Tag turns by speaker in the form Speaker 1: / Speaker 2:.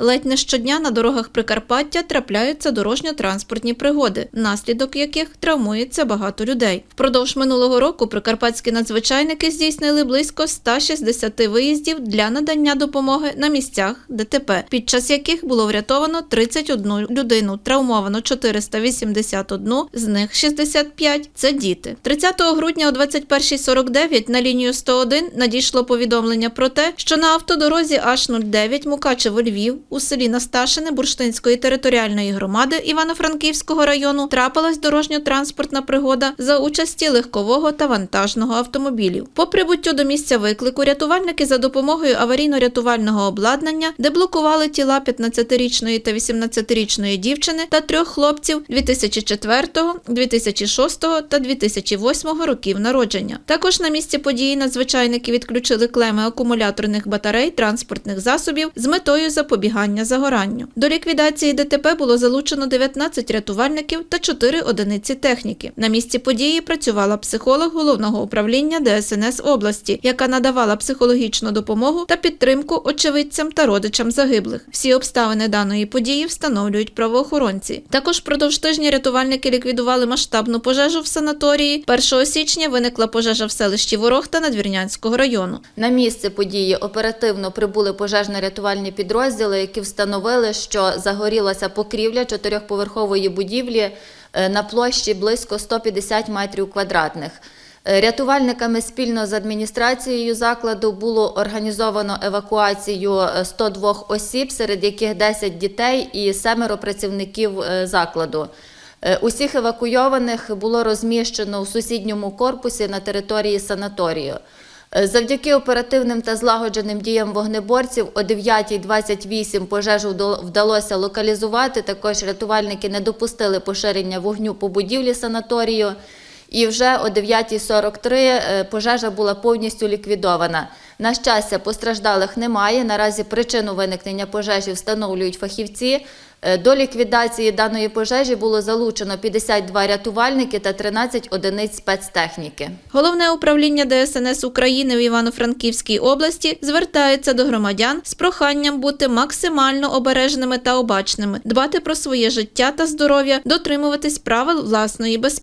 Speaker 1: Ледь не щодня на дорогах Прикарпаття трапляються дорожньо-транспортні пригоди, внаслідок яких травмується багато людей. Впродовж минулого року прикарпатські надзвичайники здійснили близько 160 виїздів для надання допомоги на місцях ДТП, під час яких було врятовано 31 людину, травмовано 481, з них 65 – це діти. 30 грудня о 21.49 на лінію 101 надійшло повідомлення про те, що на автодорозі H09 Мукачево-Львів у селі Насташине Бурштинської територіальної громади Івано-Франківського району трапилась дорожньо-транспортна пригода за участі легкового та вантажного автомобілів. По прибуттю до місця виклику рятувальники за допомогою аварійно-рятувального обладнання деблокували тіла 15-річної та 18-річної дівчини та трьох хлопців 2004, 2006 та 2008 років народження. Також на місці події надзвичайники відключили клеми акумуляторних батарей транспортних засобів з метою запобігання загоранню. До ліквідації ДТП було залучено 19 рятувальників та 4 одиниці техніки. На місці події працювала психолог головного управління ДСНС області, яка надавала психологічну допомогу та підтримку очевидцям та родичам загиблих. Всі обставини даної події встановлюють правоохоронці. Також впродовж тижня рятувальники ліквідували масштабну пожежу в санаторії. 1 січня виникла пожежа в селищі Ворохта Надвірнянського району.
Speaker 2: На місце події оперативно прибули пожежно-рятувальні підрозділи, які встановили, що загорілася покрівля чотирьохповерхової будівлі е, на площі близько 150 метрів квадратних. Е, Рятувальниками спільно з адміністрацією закладу було організовано евакуацію е, 102 осіб, серед яких 10 дітей і семеро працівників е, закладу. Е, Усіх евакуйованих було розміщено у сусідньому корпусі на території санаторію. Е, Завдяки оперативним та злагодженим діям вогнеборців о 9.28 пожежу вдало- вдалося локалізувати. Також рятувальники не допустили поширення вогню по будівлі санаторію. І вже о 9.43 е, пожежа була повністю ліквідована. На щастя, постраждалих немає. Наразі причину виникнення пожежі встановлюють фахівці. Е, До ліквідації даної пожежі було залучено 52 рятувальники та 13 одиниць спецтехніки.
Speaker 1: Головне управління ДСНС України в Івано-Франківській області звертається до громадян з проханням бути максимально обережними та обачними, дбати про своє життя та здоров'я, дотримуватись правил власної безпеки.